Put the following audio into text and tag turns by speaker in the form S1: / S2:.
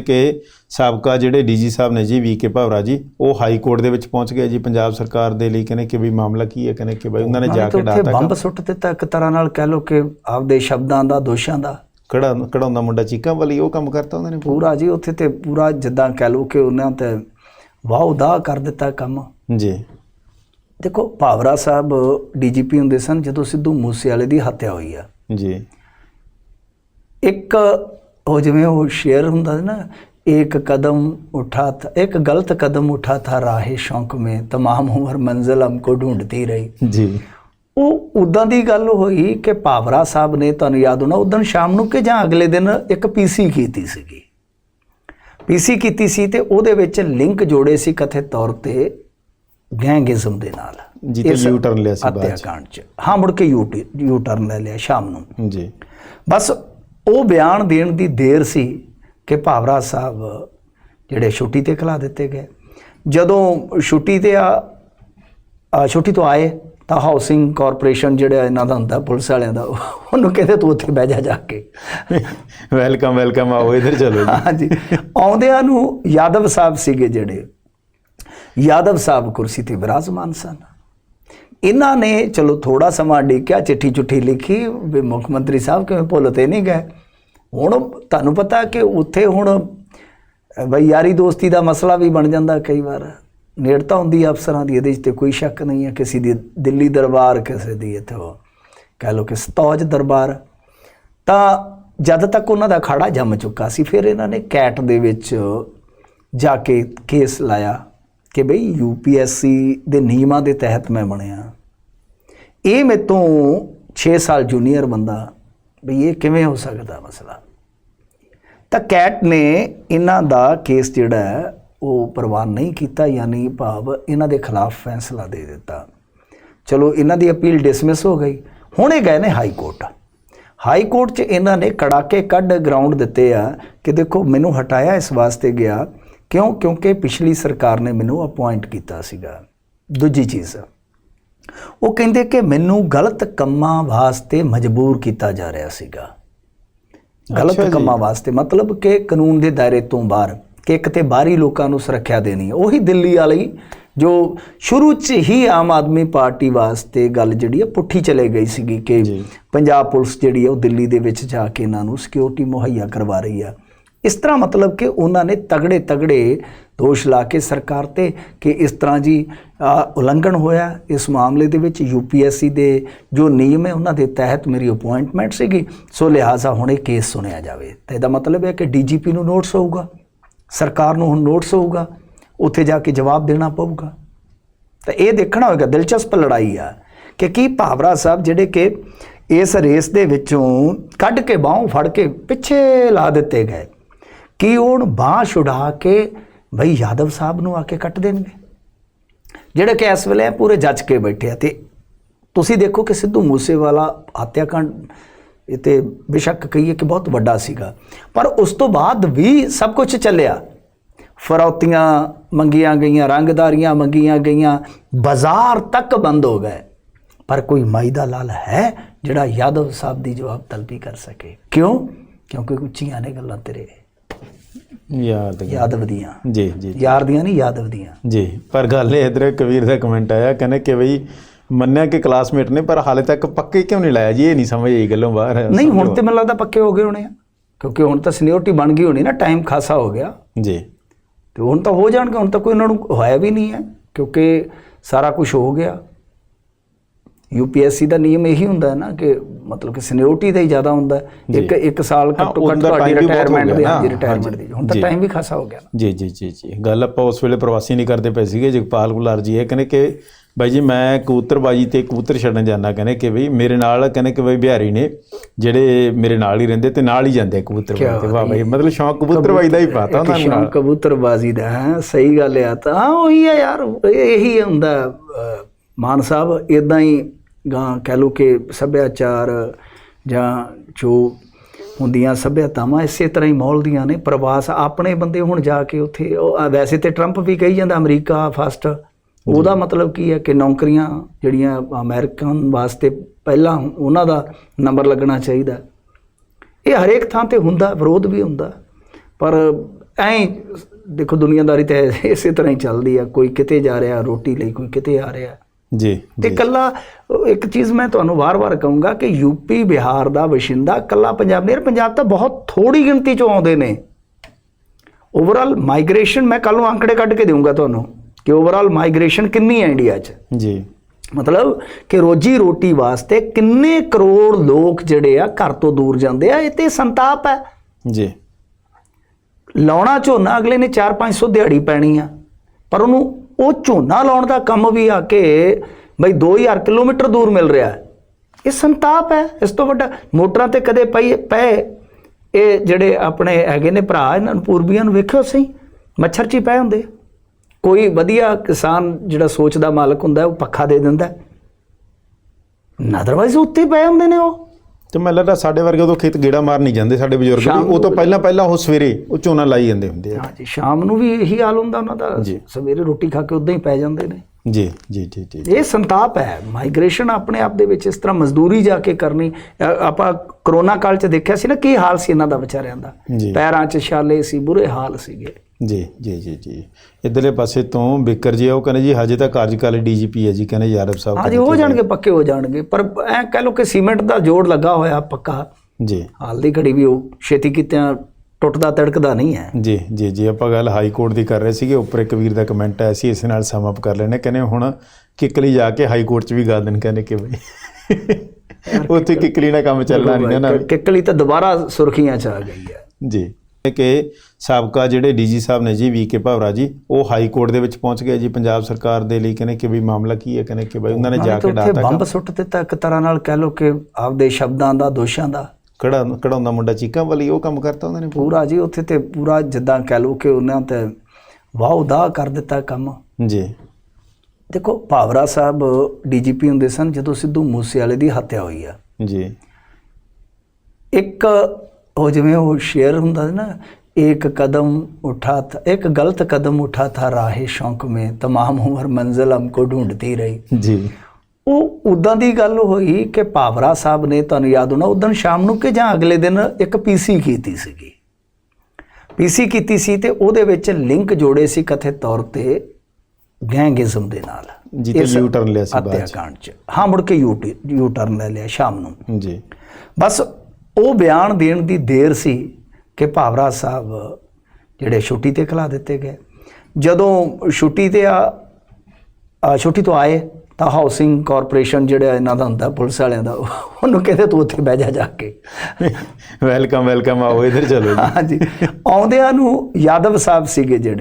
S1: ਕਿ ਸਾਬਕਾ ਜਿਹੜੇ ਡੀਜੀ ਸਾਹਿਬ ਨੇ ਜੀ ਵੀਕੇ ਭਾਵਰਾ ਜੀ ਉਹ ਹਾਈ ਕੋਰਟ ਦੇ ਵਿੱਚ ਪਹੁੰਚ ਗਏ ਜੀ ਪੰਜਾਬ ਸਰਕਾਰ ਦੇ ਲਈ। ਕਹਿੰਦੇ ਕਿ ਵੀ ਮਾਮਲਾ ਕੀ ਹੈ? ਕਹਿੰਦੇ ਕਿ ਬਈ ਉਹਨਾਂ ਨੇ ਜਾ ਕੇ ਡਾਟਾ
S2: ਬੰਬ ਸੁੱਟ ਦਿੱਤਾ ਇੱਕ ਤਰ੍ਹਾਂ ਨਾਲ ਕਹਿ ਲੋ ਕਿ ਆਪਦੇ ਸ਼ਬਦਾਂ ਦਾ ਦੋਸ਼ਾਂ ਦਾ।
S1: ਕੜਾ ਕਢਾਉਂਦਾ ਮੁੰਡਾ ਚੀਕਾਂ ਵਾਲੀ ਉਹ ਕੰਮ ਕਰਤਾ ਉਹਨਾਂ ਨੇ
S2: ਪੂਰਾ? ਜੀ ਉੱਥੇ ਤੇ ਪੂਰਾ ਜਿੱਦਾਂ ਕਹਿ ਲੋ ਕਿ ਉਹਨਾਂ ਤੇ ਵਾਹ ਦਾ ਕਰ ਦਿੱਤਾ ਕੰਮ।
S1: ਜੀ।
S2: ਦੇਖੋ ਭਾਵਰਾ ਸਾਹਿਬ ਡੀਜੀਪੀ ਹੁੰਦੇ ਸਨ ਜਦੋਂ ਸਿੱਧੂ ਮੂਸੇਵਾਲੇ ਦੀ ਹੱਤਿਆ ਹੋਈ ਆ।
S1: ਜੀ।
S2: ਇੱਕ ਉਹ ਜਿਵੇਂ ਉਹ ਸ਼ੇਰ ਹੁੰਦਾ ਸੀ ਨਾ ਇੱਕ ਕਦਮ ਉਠਾ ਥਾ ਇੱਕ ਗਲਤ ਕਦਮ ਉਠਾ ਥਾ ਰਾਹੇ ਸ਼ੌਕ ਮੇ तमाम ਉਮਰ ਮੰਜ਼ਿਲ ਹਮਕੋ ਢੂੰਡਤੀ ਰਹੀ
S1: ਜੀ
S2: ਉਹ ਉਦਾਂ ਦੀ ਗੱਲ ਹੋਈ ਕਿ ਭਾਵਰਾ ਸਾਹਿਬ ਨੇ ਤੁਹਾਨੂੰ ਯਾਦ ਹੋਣਾ ਉਦੋਂ ਸ਼ਾਮ ਨੂੰ ਕਿ ਜਾਂ ਅਗਲੇ ਦਿਨ ਇੱਕ ਪੀਸੀ ਕੀਤੀ ਸੀਗੀ ਪੀਸੀ ਕੀਤੀ ਸੀ ਤੇ ਉਹਦੇ ਵਿੱਚ ਲਿੰਕ ਜੋੜੇ ਸੀ ਕਥਿਤ ਤੌਰ ਤੇ ਗੈਂਗਿਜ਼ਮ ਦੇ ਨਾਲ
S1: ਜਿੱਥੇ
S2: ਇਸ
S1: U turn ਲਿਆ ਸੀ ਬਾਅਦ ਚ।
S2: ਹੱਤਿਆਕਾਂਡ ਚ ਹਾਂ ਮੁੜ ਕੇ ਯੂ ਯੂ ਟਰਨ ਲੈ ਲਿਆ ਸ਼ਾਮ ਨੂੰ
S1: ਜੀ
S2: ਬਸ ਉਹ ਬਿਆਨ ਦੇਣ ਦੀ ਦੇਰ ਸੀ ਕਿ ਭਾਵਰਾ ਸਾਹਿਬ ਜਿਹੜੇ ਛੁੱਟੀ ਤੇ ਖਲਾ ਦਿੱਤੇ ਗਏ। ਜਦੋਂ ਛੁੱਟੀ ਤੇ ਆ ਛੁੱਟੀ ਤੋਂ ਆਏ ਤਾਂ ਹਾਊਸਿੰਗ ਕਾਰਪੋਰੇਸ਼ਨ ਜਿਹੜਾ ਇਹਨਾਂ ਦਾ ਹੁੰਦਾ ਪੁਲਿਸ ਵਾਲਿਆਂ ਦਾ ਉਹਨੂੰ ਕਹਿੰਦੇ ਤੂੰ ਉੱਥੇ ਬਹਿ ਜਾ ਜਾ ਕੇ।
S1: ਵੈਲਕਮ ਵੈਲਕਮ ਆਓ ਇਧਰ ਚਲੋ ਜੀ।
S2: ਹਾਂਜੀ। ਆਉਂਦਿਆਂ ਨੂੰ ਯਾਦਵ ਸਾਹਿਬ ਸੀਗੇ ਜਿਹੜੇ। ਯਾਦਵ ਸਾਹਿਬ ਕੁਰਸੀ ਤੇ ਵਿਰਾਜਮਾਨ ਸਨ। ਇਹਨਾਂ ਨੇ ਚਲੋ ਥੋੜਾ ਸਮਾਂ ਡੇਕਿਆ ਚਿੱਠੀ ਚੁੱਠੀ ਲਿਖੀ ਵੀ ਮੁੱਖ ਮੰਤਰੀ ਸਾਹਿਬ ਕਿਵੇਂ ਭੁੱਲ ਤੇ ਨਹੀਂ ਗਏ। ਹੁਣ ਤੁਹਾਨੂੰ ਪਤਾ ਕਿ ਉੱਥੇ ਹੁਣ, ਬਈ ਯਾਰੀ ਦੋਸਤੀ ਦਾ ਮਸਲਾ ਵੀ ਬਣ ਜਾਂਦਾ ਕਈ ਵਾਰ। ਨੇੜਤਾ ਹੁੰਦੀ ਹੈ ਅਫਸਰਾਂ ਦੀ, ਇਹਦੇ 'ਚ ਤੇ ਕੋਈ ਸ਼ੱਕ ਨਹੀਂ ਹੈ ਕਿਸੇ ਦੀ, ਦਿੱਲੀ ਦਰਬਾਰ ਕਿਸੇ ਦੀ ਇੱਥੇ ਉਹ, ਕਹਿ ਲਓ ਕਿ ਸਤੌਜ ਦਰਬਾਰ। ਤਾਂ ਜਦ ਤੱਕ ਉਹਨਾਂ ਦਾ ਖਾੜਾ ਜੰਮ ਚੁੱਕਾ ਸੀ, ਫਿਰ ਇਹਨਾਂ ਨੇ ਕੈਟ ਦੇ ਵਿੱਚ ਜਾ ਕੇ ਕੇਸ ਲਾਇਆ ਕਿ ਬਈ ਯੂਪੀਐਸਸੀ ਦੇ ਨਿਯਮਾਂ ਦੇ ਤਹਿਤ ਮੈਂ ਬਣਿਆ। ਇਹ ਮੇਰੇ ਤੋਂ 6 ਸਾਲ ਜੂਨੀਅਰ ਬੰਦਾ, ਬਈ ਇਹ ਕਿਵੇਂ ਹੋ ਸਕਦਾ ਮਸਲਾ? ਤਾਂ ਕੈਟ ਨੇ ਇਹਨਾਂ ਦਾ ਕੇਸ ਜਿਹੜਾ ਹੈ, ਉਹ ਪ੍ਰਵਾਨ ਨਹੀਂ ਕੀਤਾ, ਯਾਨੀ ਭਾਵ ਇਹਨਾਂ ਦੇ ਖਿਲਾਫ ਫੈਸਲਾ ਦੇ ਦਿੱਤਾ। ਚਲੋ, ਇਹਨਾਂ ਦੀ ਅਪੀਲ ਡਿਸਮਿਸ ਹੋ ਗਈ। ਹੁਣ ਇਹ ਗਏ ਨੇ ਹਾਈ ਕੋਰਟ। ਹਾਈ ਕੋਰਟ 'ਚ ਇਹਨਾਂ ਨੇ ਕੜਾਕੇ ਕੱਢ ਗਰਾਊਂਡ ਦਿੱਤੇ ਆ ਕਿ ਦੇਖੋ, ਮੈਨੂੰ ਹਟਾਇਆ ਇਸ ਵਾਸਤੇ ਗਿਆ, ਕਿਉਂ? ਕਿਉਂਕਿ ਪਿਛਲੀ ਸਰਕਾਰ ਨੇ ਮੈਨੂੰ ਅਪਾਇੰਟ ਕੀਤਾ ਸੀਗਾ। ਦੂਜੀ ਚੀਜ਼, ਉਹ ਕਹਿੰਦੇ ਕਿ ਮੈਨੂੰ ਗਲਤ ਕੰਮਾਂ ਵਾਸਤੇ ਮਜਬੂਰ ਕੀਤਾ ਜਾ ਰਿਹਾ ਸੀਗਾ। ਗਲਤ। ਕੰਮਾਂ ਵਾਸਤੇ ਮਤਲਬ ਕਿ ਕਾਨੂੰਨ ਦੇ ਦਾਇਰੇ ਤੋਂ ਬਾਹਰ ਕਿ ਇੱਕ ਤੇ ਬਾਹਰੀ ਲੋਕਾਂ ਨੂੰ ਸੁਰੱਖਿਆ ਦੇਣੀ ਹੈ ਉਹੀ ਦਿੱਲੀ ਵਾਲੀ ਜੋ ਸ਼ੁਰੂ 'ਚ ਹੀ ਆਮ ਆਦਮੀ ਪਾਰਟੀ ਵਾਸਤੇ ਗੱਲ ਜਿਹੜੀ ਹੈ ਪੁੱਠੀ ਚਲੇ ਗਈ ਸੀਗੀ ਕਿ। ਪੰਜਾਬ ਪੁਲਿਸ ਜਿਹੜੀ ਹੈ ਉਹ ਦਿੱਲੀ ਦੇ ਵਿੱਚ ਜਾ ਕੇ ਇਹਨਾਂ ਨੂੰ ਸਿਕਿਉਰਿਟੀ ਮੁਹੱਈਆ ਕਰਵਾ ਰਹੀ ਆ ਇਸ ਤਰ੍ਹਾਂ ਮਤਲਬ ਕਿ ਉਹਨਾਂ ਨੇ ਤਗੜੇ ਤਗੜੇ ਦੋਸ਼ ਲਾ ਕੇ ਸਰਕਾਰ ਤੇ ਕਿ ਇਸ ਤਰ੍ਹਾਂ ਜੀ ਉਲੰਘਣ ਹੋਇਆ। ਇਸ ਮਾਮਲੇ ਦੇ ਵਿੱਚ ਯੂਪੀਐਸਸੀ ਦੇ ਜੋ ਨਿਯਮ ਹੈ, ਉਹਨਾਂ ਦੇ ਤਹਿਤ ਮੇਰੀ ਅਪਾਇੰਟਮੈਂਟ ਸੀਗੀ। ਸੋ ਲਿਹਾਜ਼ਾ ਹੁਣ ਇਹ ਕੇਸ ਸੁਣਿਆ ਜਾਵੇ। ਤਾਂ ਇਹਦਾ ਮਤਲਬ ਹੈ ਕਿ ਡੀਜੀਪੀ ਨੂੰ ਨੋਟਿਸ ਹੋਊਗਾ। ਸਰਕਾਰ ਨੂੰ ਹੁਣ ਨੋਟਿਸ ਹੋਊਗਾ। ਉੱਥੇ ਜਾ ਕੇ ਜਵਾਬ ਦੇਣਾ ਪਊਗਾ। ਤਾਂ ਇਹ ਦੇਖਣਾ ਹੋਏਗਾ, ਦਿਲਚਸਪ ਲੜਾਈ ਆ ਕਿ ਕੀ ਭਾਵਰਾ ਸਾਹਿਬ ਜਿਹੜੇ ਕਿ ਇਸ ਰੇਸ ਦੇ ਵਿੱਚੋਂ ਕੱਢ ਕੇ ਬਾਹੋਂ ਫੜ ਕੇ ਪਿੱਛੇ ਲਾ ਦਿੱਤੇ ਗਏ। ਕੀ ਉਹ ਬਾਹ ਛੁਡਾ ਕੇ ਬਈ ਯਾਦਵ ਸਾਹਿਬ ਨੂੰ ਆ ਕੇ ਕੱਟ ਦੇਣਗੇ। ਜਿਹੜੇ ਕਿ ਇਸ ਵੇਲੇ ਪੂਰੇ ਜੱਜ ਕੇ ਬੈਠੇ ਆ ਤੇ ਤੁਸੀਂ ਦੇਖੋ ਕਿ ਸਿੱਧੂ ਮੂਸੇਵਾਲਾ ਹੱਤਿਆਕਾਂਡ ਇਹ ਤੇ ਬੇਸ਼ੱਕ ਕਹੀਏ ਕਿ ਬਹੁਤ ਵੱਡਾ ਸੀਗਾ। ਪਰ ਉਸ ਤੋਂ ਬਾਅਦ ਵੀ ਸਭ ਕੁਝ ਚੱਲਿਆ। ਫਰੌਤੀਆਂ ਮੰਗੀਆਂ ਗਈਆਂ, ਰੰਗਦਾਰੀਆਂ ਮੰਗੀਆਂ ਗਈਆਂ, ਬਾਜ਼ਾਰ ਤੱਕ ਬੰਦ ਹੋ ਗਏ। ਪਰ ਕੋਈ ਮਾਈ ਦਾ ਲਾਲ ਹੈ ਜਿਹੜਾ ਯਾਦਵ ਸਾਹਿਬ ਦੀ ਜਵਾਬ ਤਲਬੀ ਕਰ ਸਕੇ। ਕਿਉਂ? ਕਿਉਂਕਿ ਉੱਚੀਆਂ ਨੇ ਗੱਲਾਂ ਤੇਰੇ।
S1: ਯਾਦ
S2: ਯਾਦਵ ਦੀਆਂ
S1: ਜੀ ਜੀ
S2: ਯਾਰ ਦੀਆਂ ਨਹੀਂ ਯਾਦਵ ਦੀਆਂ
S1: ਜੀ ਪਰ ਗੱਲ ਇਹ ਇਧਰ ਕਬੀਰ ਦਾ ਕਮੈਂਟ ਆਇਆ ਕਹਿੰਦੇ ਕਿ ਬਈ ਮੰਨਿਆ ਕਿ ਕਲਾਸਮੇਟ ਨੇ ਪਰ ਹਾਲੇ ਤੱਕ ਪੱਕੇ ਕਿਉਂ ਨਹੀਂ ਲਾਇਆ ਜੀ? ਇਹ ਨਹੀਂ ਸਮਝ ਆਈ ਗੱਲੋਂ ਬਾਹਰ। ਹੈ
S2: ਨਹੀਂ ਹੁਣ ਤੇ ਮੈਨੂੰ ਲੱਗਦਾ ਪੱਕੇ ਹੋ ਗਏ ਹੋਣੇ ਆ। ਕਿਉਂਕਿ ਹੁਣ ਤਾਂ ਸੀਨੀਅਰਟੀ ਬਣ ਗਈ ਹੋਣੀ ਨਾ ਟਾਈਮ ਖਾਸਾ ਹੋ ਗਿਆ।
S1: ਜੀ।
S2: ਤੇ ਹੁਣ ਤਾਂ ਹੋ ਜਾਣਗੇ ਹੁਣ ਤਾਂ ਕੋਈ ਉਹਨਾਂ ਨੂੰ ਹੋਇਆ ਵੀ ਨਹੀਂ ਹੈ ਕਿਉਂਕਿ ਸਾਰਾ ਕੁਝ ਹੋ ਗਿਆ। ਯੂਪੀਐਸਸੀ ਦਾ ਨਿਯਮ ਇਹੀ ਹੁੰਦਾ ਹੈ ਨਾ ਕਿ ਮਤਲਬ ਕਿ ਸੀਨੀਅਰਟੀ ਦਾ ਹੀ ਜ਼ਿਆਦਾ ਹੁੰਦਾ। ਇੱਕ ਇੱਕ ਸਾਲ ਘੱਟੋ ਘੱਟ ਤੁਹਾਡੀ ਰਿਟਾਇਰਮੈਂਟ ਦੀ। ਹਾਂਜੀ ਰਿਟਾਇਰਮੈਂਟ ਦੀ। ਹੁਣ ਤਾਂ। ਟਾਈਮ ਵੀ ਖਾਸਾ ਹੋ ਗਿਆ।
S1: ਜੀ ਜੀ ਜੀ ਜੀ। ਗੱਲ ਆਪਾਂ ਉਸ ਵੇਲੇ ਪ੍ਰਵਾਸੀ ਨਹੀਂ ਕਰਦੇ ਪਏ ਸੀਗੇ ਜਗਪਾਲ ਗੁਲਾਰ ਜੀ। ਇਹ ਕਹਿੰਦੇ ਕਿ ਬਾਈ ਜੀ ਮੈਂ ਕਬੂਤਰਬਾਜੀ ਤੇ ਕਬੂਤਰ ਛੱਡਣ ਜਾਂਦਾ ਕਹਿੰਦੇ ਕਿ ਬਈ ਮੇਰੇ ਨਾਲ ਕਹਿੰਦੇ ਕਿ ਬਈ ਬਿਹਾਰੀ ਨੇ ਜਿਹੜੇ ਮੇਰੇ ਨਾਲ ਹੀ ਰਹਿੰਦੇ ਤੇ ਨਾਲ ਹੀ ਜਾਂਦੇ ਆ ਕਬੂਤਰਬਾਜੀ ਤੇ। ਵਾਹ ਬਾਈ ਮਤਲਬ ਸ਼ੌਂਕ ਕਬੂਤਰਬਾਜੀ ਦਾ ਹੀ ਪਾਤਾ ਉਹਨਾਂ ਨੂੰ
S2: ਸ਼ੌਂਕ ਕਬੂਤਰਬਾਜ਼ੀ ਦਾ ਹੈ ਸਹੀ ਗੱਲ ਆ ਤਾਂ। ਹਾਂ ਉਹੀ ਹੈ ਯਾਰ ਇਹ- ਹੁੰਦਾ ਮਾਨ ਸਾਹਿਬ ਇਦਾਂ ਹੀ ਗਾਂ ਕਹਿ ਲੋ ਕਿ ਸੱਭਿਆਚਾਰ ਜਾਂ ਜੋ ਹੁੰਦੀਆਂ ਸੱਭਿਆਤਾਵਾਂ ਇਸੇ ਤਰ੍ਹਾਂ ਹੀ ਮੌਲਦੀਆਂ ਨੇ ਪ੍ਰਵਾਸ ਆਪਣੇ ਬੰਦੇ ਹੁਣ ਜਾ ਕੇ ਉੱਥੇ ਵੈਸੇ ਤੇ ਟਰੰਪ ਵੀ ਕਹੀ ਜਾਂਦਾ ਅਮਰੀਕਾ ਫਸਟ ਉਹਦਾ ਮਤਲਬ ਕੀ ਹੈ ਕਿ ਨੌਕਰੀਆਂ ਜਿਹੜੀਆਂ ਅਮਰੀਕਨ ਵਾਸਤੇ ਪਹਿਲਾਂ ਉਹਨਾਂ ਦਾ ਨੰਬਰ ਲੱਗਣਾ ਚਾਹੀਦਾ। ਇਹ ਹਰੇਕ ਥਾਂ ਤੇ ਹੁੰਦਾ ਵਿਰੋਧ ਵੀ ਹੁੰਦਾ। ਪਰ ਐਂ ਦੇਖੋ ਦੁਨੀਆਦਾਰੀ ਤੇ ਇਸੇ ਤਰ੍ਹਾਂ ਹੀ ਚੱਲਦੀ ਆ ਕੋਈ ਕਿਤੇ ਜਾ ਰਿਹਾ ਰੋਟੀ ਲਈ ਕੋਈ ਕਿਤੇ ਆ ਰਿਹਾ।
S1: ਜੀ
S2: ਤੇ ਕੱਲਾ ਇੱਕ ਚੀਜ਼ ਮੈਂ ਤੁਹਾਨੂੰ ਵਾਰ-ਵਾਰ ਕਹੂੰਗਾ ਕਿ ਯੂਪੀ ਬਿਹਾਰ ਦਾ ਵਸਿੰਦਾ ਕੱਲਾ ਪੰਜਾਬ ਨਹੀਂ ਪੰਜਾਬ ਤਾਂ ਬਹੁਤ ਥੋੜੀ ਗਿਣਤੀ ਚੋਂ ਆਉਂਦੇ ਨੇ। ਓਵਰਆਲ ਮਾਈਗ੍ਰੇਸ਼ਨ ਮੈਂ ਕੱਲ ਨੂੰ ਅੰਕੜੇ ਕੱਢ ਕੇ ਦੇਵਾਂਗਾ ਤੁਹਾਨੂੰ ਕਿ ਓਵਰਆਲ ਮਾਈਗ੍ਰੇਸ਼ਨ ਕਿੰਨੀ ਹੈ ਇੰਡੀਆ 'ਚ।
S1: ਜੀ।
S2: ਮਤਲਬ ਕਿ ਰੋਜੀ ਰੋਟੀ ਵਾਸਤੇ ਕਿੰਨੇ ਕਰੋੜ ਲੋਕ ਜਿਹੜੇ ਆ ਘਰ ਤੋਂ ਦੂਰ ਜਾਂਦੇ ਆ ਇਹ ਤੇ ਸੰਤਾਪ ਹੈ।
S1: ਜੀ।
S2: ਲਾਉਣਾ ਝੋਨਾ ਅਗਲੇ ਨੇ 4-500 ਦਿਹਾੜੀ ਪੈਣੀ ਆ ਪਰ ਉਹਨੂੰ ਉਹ ਝੋਨਾ ਲਾਉਣ ਦਾ ਕੰਮ ਵੀ ਆ ਕੇ ਬਈ 2000 ਕਿਲੋਮੀਟਰ ਦੂਰ ਮਿਲ ਰਿਹਾ ਹੈ। ਇਹ ਸੰਤਾਪ ਹੈ, ਇਸ ਤੋਂ ਵੱਡਾ ਮੋਟਰਾਂ ਤੇ ਕਦੇ ਪਈ ਪਏ। ਇਹ ਜਿਹੜੇ ਆਪਣੇ ਹੈਗੇ ਨੇ ਭਰਾ, ਇਹਨਾਂ ਨੂੰ ਪੂਰਬੀਆਂ ਨੂੰ ਵੇਖਿਓ ਸਹੀ, ਮੱਛਰ 'ਚ ਹੀ ਪਏ ਹੁੰਦੇ ਕੋਈ ਵਧੀਆ ਕਿਸਾਨ ਜਿਹੜਾ ਸੋਚ ਦਾ ਮਾਲਕ ਹੁੰਦਾ ਉਹ ਪੱਖਾ ਦੇ ਦਿੰਦਾ ਅਦਰਵਾਈਜ਼ ਉੱਤੇ ਹੀ ਪਏ ਹੁੰਦੇ ਨੇ ਉਹ।
S1: ਤੇ ਮੈਨੂੰ ਲੱਗਦਾ ਸਾਡੇ ਵਰਗੇ ਉਦੋਂ ਖੇਤ ਗੇੜਾ ਮਾਰ ਨਹੀਂ ਜਾਂਦੇ ਸਾਡੇ ਬਜ਼ੁਰਗ ਵੀ। ਉਹ ਤੋਂ ਪਹਿਲਾਂ ਪਹਿਲਾਂ ਉਹ ਸਵੇਰੇ ਉਹ ਝੋਨਾ ਲਾਈ ਜਾਂਦੇ ਹੁੰਦੇ ਆ।
S2: ਹਾਂਜੀ ਸ਼ਾਮ ਨੂੰ ਵੀ ਇਹੀ ਹਾਲ ਹੁੰਦਾ ਉਹਨਾਂ ਦਾ। ਸਵੇਰੇ ਰੋਟੀ ਖਾ ਕੇ ਉਦਾਂ ਹੀ ਪੈ ਜਾਂਦੇ ਨੇ।
S1: ਜੀ ਜੀ ਜੀ ਜੀ
S2: ਇਹ ਸੰਤਾਪ ਹੈ। ਮਾਈਗ੍ਰੇਸ਼ਨ ਆਪਣੇ ਆਪ ਦੇ ਵਿੱਚ ਇਸ ਤਰ੍ਹਾਂ ਮਜ਼ਦੂਰੀ ਜਾ ਕੇ ਕਰਨੀ। ਆਪਾਂ ਕਰੋਨਾ ਕਾਲ ਚ ਦੇਖਿਆ ਸੀ ਨਾ ਕੀ ਹਾਲ ਸੀ ਇਹਨਾਂ ਦਾ ਵਿਚਾਰਿਆਂ ਦਾ। ਪੈਰਾਂ 'ਚ ਛਾਲੇ ਸੀ ਬੁਰੇ ਹਾਲ ਸੀਗੇ।
S1: ਜੀ ਜੀ ਜੀ ਜੀ। ਇਧਰਲੇ ਪਾਸੇ ਤੋਂ ਬਿਕਰ ਜੀ ਉਹ ਕਹਿੰਦੇ ਜੀ ਹਜੇ ਤਾਂ ਕਾਰਜਕਾਲੀ ਡੀਜੀਪੀ ਹੈ ਜੀ ਕਹਿੰਦੇ ਯਾਦਵ ਸਾਹਿਬ
S2: ਹਾਂਜੀ ਹੋ ਜਾਣਗੇ ਪੱਕੇ ਹੋ ਜਾਣਗੇ ਪਰ ਐ ਕਹਿ ਲੋ ਕਿ ਸੀਮੈਂਟ ਦਾ ਜੋੜ ਲੱਗਾ ਹੋਇਆ ਪੱਕਾ।
S1: ਜੀ।
S2: ਹਾਲ ਦੀ ਘੜੀ ਵੀ ਉਹ ਛੇਤੀ ਕਿਤਿਆਂ ਟੁੱਟਦਾ ਤੜਕਦਾ ਨਹੀਂ ਹੈ।
S1: ਜੀ ਜੀ ਜੀ ਆਪਾਂ ਗੱਲ ਹਾਈ ਕੋਰਟ ਦੀ ਕਰ ਰਹੇ ਸੀਗੇ ਉੱਪਰ ਇੱਕ ਵੀਰ ਦਾ ਕਮੈਂਟ ਆਇਆ ਸੀ ਇਸ ਨਾਲ ਸਮ ਅਪ ਕਰ ਲੈਣੇ ਕਹਿੰਦੇ ਹੁਣ ਕਿੱਕਲੀ ਜਾ ਕੇ ਹਾਈ ਕੋਰਟ 'ਚ ਵੀ ਗਾ ਦੇਣ ਕਹਿੰਦੇ ਕਿ ਬਈ ਉੱਥੇ ਕਿੱਕਲੀ ਨਾਲ ਕੰਮ ਚੱਲਣਾ ਨਹੀਂ ਨਾ
S2: ਕਿੱਕਲੀ ਤਾਂ ਦੁਬਾਰਾ ਸੁਰਖੀਆਂ 'ਚ ਆ ਗਈ ਹੈ।
S1: ਜੀ। ਕਿ ਸਾਬਕਾ ਜਿਹੜੇ ਡੀਜੀ ਸਾਹਿਬ ਨੇ ਜੀ ਵੀਕੇ ਭਾਵਰਾ ਜੀ ਉਹ ਹਾਈ ਕੋਰਟ ਦੇ ਵਿੱਚ ਪਹੁੰਚ ਗਏ ਜੀ ਪੰਜਾਬ ਸਰਕਾਰ ਦੇ ਲਈ ਕਹਿੰਦੇ ਕਿ ਵੀ ਮਾਮਲਾ ਕੀ ਹੈ ਕਹਿੰਦੇ ਕਿ ਬਈ ਉਹਨਾਂ ਨੇ ਜਾ ਕੇ ਡਾਟਾ
S2: ਬੰਬ ਸੁੱਟ ਦਿੱਤਾ ਇੱਕ ਤਰ੍ਹਾਂ ਨਾਲ ਕਹਿ ਲੋ ਕਿ ਆਪਦੇ ਸ਼ਬਦਾਂ ਦਾ ਦੋਸ਼ਾਂ ਦਾ।
S1: ਕੜਾ ਕਢਾਉਂਦਾ ਮੁੰਡਾ ਚੀਕਾਂ ਵਾਲੀ ਉਹ ਕੰਮ ਕਰਤਾ ਉਹਨਾਂ ਨੇ
S2: ਪੂਰਾ? ਜੀ ਉੱਥੇ ਤੇ ਪੂਰਾ ਜਿੱਦਾਂ ਕਹਿ ਲੋ ਕਿ ਉਹਨਾਂ ਤੇ ਵਾਹ ਦਾ ਕਰ ਦਿੱਤਾ ਕੰਮ।
S1: ਜੀ।
S2: ਦੇਖੋ ਭਾਵਰਾ ਸਾਹਿਬ ਡੀਜੀਪੀ ਹੁੰਦੇ ਸਨ ਜਦੋਂ ਸਿੱਧੂ ਮੂਸੇਵਾਲੇ ਦੀ ਹੱਤਿਆ ਹੋਈ ਆ।
S1: ਜੀ।
S2: ਇੱਕ ਉਹ ਜਿਵੇਂ ਉਹ ਸ਼ੇਰ ਹੁੰਦਾ ਸੀ ਨਾ ਇੱਕ ਕਦਮ ਉਠਾ ਥਾ ਇੱਕ ਗਲਤ ਕਦਮ ਉਠਾ ਥਾ ਰਾਹੇ ਸ਼ੌਕ ਮੇ तमाम ਉਮਰ ਮੰਜ਼ਿਲ ਹਮਕੋ ਢੂੰਡਤੀ ਰਹੀ
S1: ਜੀ
S2: ਉਹ ਉਦਾਂ ਦੀ ਗੱਲ ਹੋਈ ਕਿ ਭਾਵਰਾ ਸਾਹਿਬ ਨੇ ਤੁਹਾਨੂੰ ਯਾਦ ਹੋਣਾ ਉਦੋਂ ਸ਼ਾਮ ਨੂੰ ਕਿ ਜਾਂ ਅਗਲੇ ਦਿਨ ਇੱਕ ਪੀਸੀ ਕੀਤੀ ਸੀਗੀ ਪੀਸੀ ਕੀਤੀ ਸੀ ਤੇ ਉਹਦੇ ਵਿੱਚ ਲਿੰਕ ਜੋੜੇ ਸੀ ਕਥਿਤ ਤੌਰ ਤੇ ਗੈਂਗਿਜ਼ਮ ਦੇ ਨਾਲ
S1: ਜਿੱਥੇ
S2: ਇਸ
S1: U turn ਲਿਆ ਸੀ ਬਾਅਦ 'ਚ।
S2: ਹੱਤਿਆਕਾਂਡ ਚ ਹਾਂ ਮੁੜ ਕੇ ਯੂ ਯੂ ਟਰਨ ਲੈ ਲਿਆ ਸ਼ਾਮ ਨੂੰ
S1: ਜੀ
S2: ਬਸ ਉਹ ਬਿਆਨ ਦੇਣ ਦੀ ਦੇਰ ਸੀ ਕਿ ਭਾਵਰਾ ਸਾਹਿਬ ਜਿਹੜੇ ਛੁੱਟੀ ਤੇ ਖਲਾ ਦਿੱਤੇ ਗਏ। ਜਦੋਂ ਛੁੱਟੀ ਤੇ ਆ ਛੁੱਟੀ ਤੋਂ ਆਏ ਤਾਂ ਹਾਊਸਿੰਗ ਕਾਰਪੋਰੇਸ਼ਨ ਜਿਹੜਾ ਇਹਨਾਂ ਦਾ ਹੁੰਦਾ ਪੁਲਿਸ ਵਾਲਿਆਂ ਦਾ ਉਹਨੂੰ ਕਹਿੰਦੇ ਤੂੰ ਉੱਥੇ ਬਹਿ ਜਾ ਜਾ ਕੇ।
S1: ਵੈਲਕਮ ਵੈਲਕਮ ਆਓ ਇਧਰ ਚਲੋ ਜੀ।
S2: ਹਾਂਜੀ। ਆਉਂਦਿਆਂ ਨੂੰ ਯਾਦਵ ਸਾਹਿਬ ਸੀਗੇ ਜਿਹੜੇ।